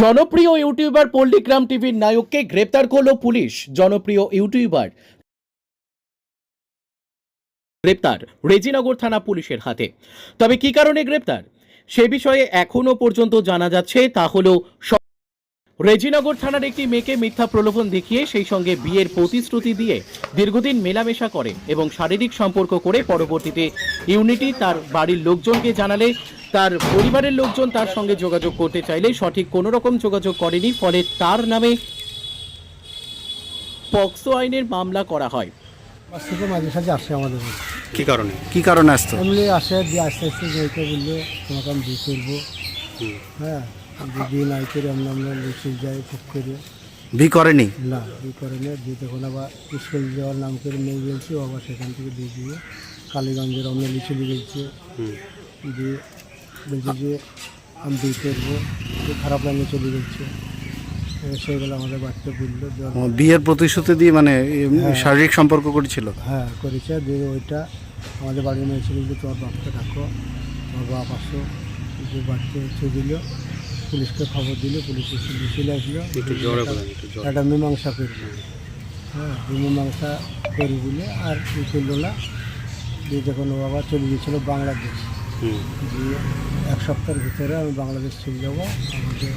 জনপ্রিয় ইউটিউবার পল্লিগ্রাম টিভির নায়ককে গ্রেপ্তার করল পুলিশ। জনপ্রিয় ইউটিউবার গ্রেপ্তার রেজিনগর থানা পুলিশের হাতে। তবে কি কারণে গ্রেপ্তার? সে বিষয়ে এখনও পর্যন্ত জানা যাচ্ছে, তা হলো রেজিনগর থানার একটি মেয়েকে মিথ্যা প্রলোভন দেখিয়ে সেই সঙ্গে বিয়ের প্রতিশ্রুতি দিয়ে দীর্ঘদিন মেলামেশা করে এবং শারীরিক সম্পর্ক করে পরবর্তীতে ইউনিটি তার বাড়ির লোকজনকে জানালে তার পরিবারের লোকজন তার সঙ্গে যোগাযোগ করতে চাইলে সঠিক কোনো রকম যোগাযোগ করেনি ফলে তার নামে পক্সো আইনের মামলা করা হয়। বাস থেকে মাঝে সাঝে আসে আমাদের। কি কারণে? কি কারণে আসতো? এমনি আসে দিয়ে আস্তে আস্তে যেতে বলল তোমাকে আমি বিয়ে করব। হ্যাঁ। করে আমরা আমরা লিখে যাই খুব করে। বি করেনি? না বিয়ে করে না দিয়ে তখন আবার স্কুল যাওয়ার নাম করে নিয়ে গেছি আবার সেখান থেকে দিয়ে দিয়ে কালীগঞ্জের আমরা লিচে দিয়ে গেছি। দিয়ে বলছে যে আমি করব। খারাপ লাইনে চলে গেছে। এবার সেগুলো আমাদের বাড়িতে বলল বিয়ের প্রতিশ্রুতি দিয়ে মানে শারীরিক সম্পর্ক করেছিল? হ্যাঁ করেছে। দিয়ে ওইটা আমাদের বাড়ির মেয়ে ছিল যে তোমার বাপকে ডাকো তোমার বাপ আসো। যে বাড়িতে হচ্ছে দিল। পুলিশকে খবর দিল পুলিশ এসে চলে আসলো। একটা মীমাংসা করব হ্যাঁ মীমাংসা করি বলে আর ই করল না দিয়ে যখন ও বাবা চলে গিয়েছিল বাংলাদেশ দিয়ে এক সপ্তাহের ভিতরে আমি বাংলাদেশ চলে যাব। আমাদের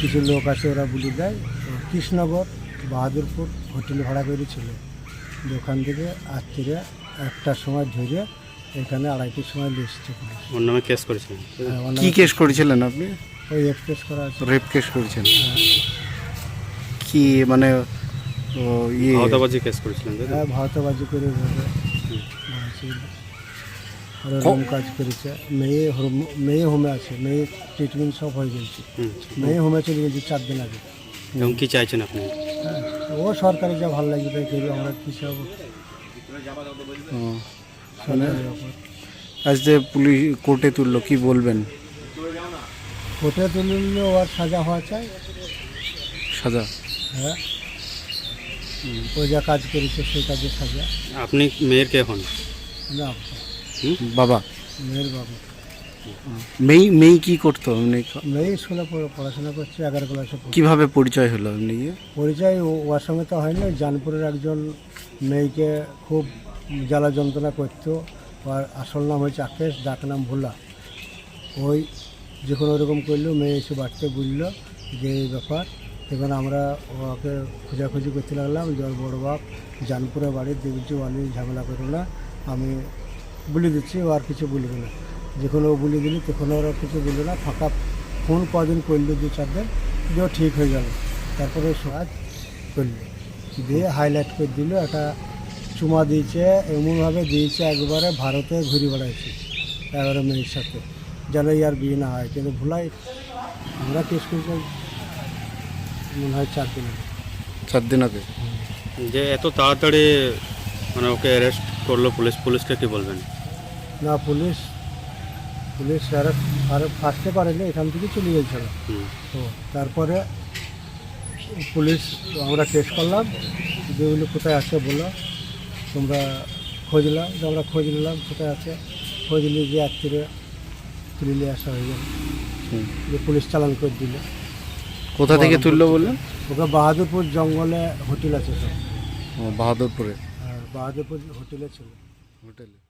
কিছু লোক আছে ওরা বলে দেয় তো কৃষ্ণনগর বাহাদুরপুর হোটেল ভাড়া করেছিল। ওখান থেকে রাত্রিরে একটার সময় ধরে এখানে আড়াইটির সময় পুলিশ। ওর নামে কেস করেছিলেন? হ্যাঁ, কি কেস করেছিলেন আপনি? ওই এক্সপ্রেস করা আছে। রেপ কেস করেছেন। কি মানে ও ইয়ে? আহতাবাজি কেস করেছিলেন তাই হ্যাঁ ভারতবাজি করে রুম কাজ করেছে। মেয়ে হোম- মেয়ে হোমে আছে। মেয়ে ট্রিটমেন্ট সব হয়ে গেছে। হুম। মেয়ে হোমে চলে গেছে চার দিন আগে। এবং কি চাইছেন আপনি? হ্যাঁ ও সরকারি যা ভালো লাগবে তাই করবে। আমরা কী সব আজ যে পুলিশ কোর্টে তুললো কি বলবেন? কোর্টে তুললে ওর সাজা হওয়া চাই। সাজা? হ্যাঁ। ও যা কাজ করেছে সেই কাজে সাজা। আপনি মেয়ের কে হন? না। বাবা। মেয়ের বাবু। মেয়ে মেয়ে কি করতো? এমনি মেয়ে স্কুলে পড়াশোনা করছে এগারো ক্লাসে। কীভাবে পরিচয় হলো এমনি পরিচয় ওর সঙ্গে তো হয়নি। জানপুরের একজন মেয়েকে খুব জ্বালা যন্ত্রণা করতো। ওর আসল নাম হয়েছে আকেশ ডাক নাম ভোলা। ওই যে কোনো রকম করলেও মেয়ে এসে বাড়িতে বুঝলো যে এই ব্যাপার। তখন আমরা ওকে খোঁজাখুঁজি করতে লাগলাম ওর বড় বাপ জানপুরে বাড়ি দেখছি অনেক ঝামেলা করো না, আমি বলে দিচ্ছি, ও আর কিছু বলবে না। যখন ও বলে দিলি, তখন ওরা কিছু বলল না। ফাঁকা ফোন কদিন করল দু চার দিন দিয়ে ও ঠিক হয়ে গেল। তারপরে কাজ করল। দিয়ে হাইলাইট করে দিল, একটা চুমা দিয়েছে, এমনভাবে দিয়েছে একবারে ভারতে ঘুরে বেড়াইছে এগারো মেয়ের সাথে। যেন ইয়ার বিয়ে না হয় কিন্তু ভুলাই আমরা কেস করছি মনে হয় চার দিন আগে। চার দিন আগে? যে এত তাড়াতাড়ি মানে ওকে অ্যারেস্ট করল পুলিশ পুলিশকে কি বলবেন? না পুলিশ পুলিশ আর আর ফার্স্টে পারেনি এখান থেকে চলে গেছিল তো তারপরে পুলিশ আমরা টেস্ট করলাম যেগুলো কোথায় আছে বলল তোমরা খোঁজলাম যে আমরা খোঁজ নিলাম কোথায় আছে খোঁজ নিয়ে যে একটিরে তুলে নিয়ে আসা হয়ে গেল যে পুলিশ চালান করে দিল। কোথা থেকে তুললো বললেন? ওকে বাহাদুরপুর জঙ্গলে হোটেল আছে সব। বাহাদুরপুরে? আর বাহাদুরপুর হোটেলে ছিল। হোটেলে।